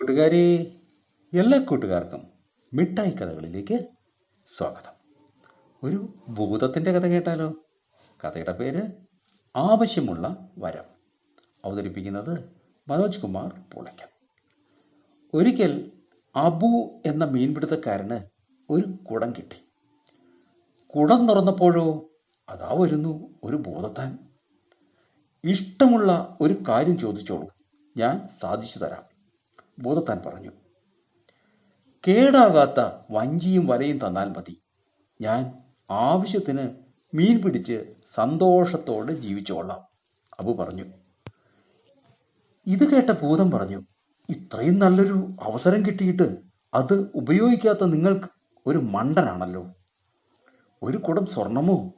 കൂട്ടുകാരെ എല്ലാ കൂട്ടുകാർക്കും മിഠായി കഥകളിലേക്ക് സ്വാഗതം. ഒരു ഭൂതത്തിന്റെ കഥ കേട്ടാലോ? കഥയുടെ പേര് ആവശ്യമുള്ള വരം. അവതരിപ്പിക്കുന്നത് മനോജ് കുമാർ പൂളയ്ക്കൽ. ഒരിക്കൽ അബു എന്ന മീൻപിടുത്തക്കാരന് ഒരു കുടം കിട്ടി. കുടം തുറന്നപ്പോഴോ അതാ വരുന്നു ഒരു ഭൂതത്താൻ. ഇഷ്ടമുള്ള ഒരു കാര്യം ചോദിച്ചോളൂ. ഞാൻ സാധിച്ചു തരാം. ഭൂതത്താൻ പറഞ്ഞു. കേടാകാത്ത വഞ്ചിയും വലയും തന്നാൽ മതി. ഞാൻ ആവശ്യത്തിന് മീൻ പിടിച്ച് സന്തോഷത്തോടെ ജീവിച്ചോളാം അബു പറഞ്ഞു. ഇത് കേട്ട ഭൂതം പറഞ്ഞു ഇത്രയും നല്ലൊരു അവസരം കിട്ടിയിട്ട് അത് ഉപയോഗിക്കാത്ത നിങ്ങൾക്ക് ഒരു മണ്ടനാണല്ലോ. ഒരു കുടം സ്വർണമോ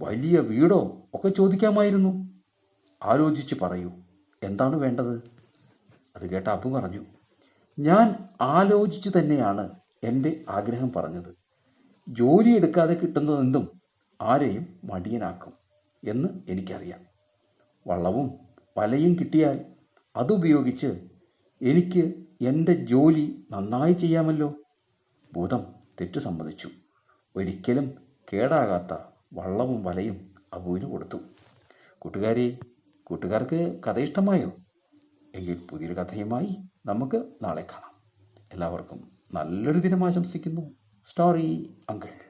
വലിയ വീടോ ഒക്കെ ചോദിക്കാമായിരുന്നു. ആലോചിച്ച് പറയൂ എന്താണ് വേണ്ടത്? അത് കേട്ട അബു പറഞ്ഞു ഞാൻ ആലോചിച്ചു തന്നെയാണ് എന്റെ ആഗ്രഹം പറഞ്ഞത്. ജോലി എടുക്കാതെ കിട്ടുന്നതെന്തും ആരെയും മടിയനാക്കും എന്ന് എനിക്കറിയാം. വള്ളവും വലയും കിട്ടിയാൽ അതുപയോഗിച്ച് എനിക്ക് എന്റെ ജോലി നന്നായി ചെയ്യാമല്ലോ? ഭൂതം തെറ്റു സമ്മതിച്ചു. ഒരിക്കലും കേടാകാത്ത വള്ളവും വലയും അബുവിന് കൊടുത്തു. കൂട്ടുകാരെ കൂട്ടുകാർക്ക് കഥ ഇഷ്ടമായോ എങ്കിൽ പുതിയൊരു കഥയുമായി നമുക്ക് നാളെ കാണാം. എല്ലാവർക്കും നല്ലൊരു ദിനം ആശംസിക്കുന്നു. Story uncle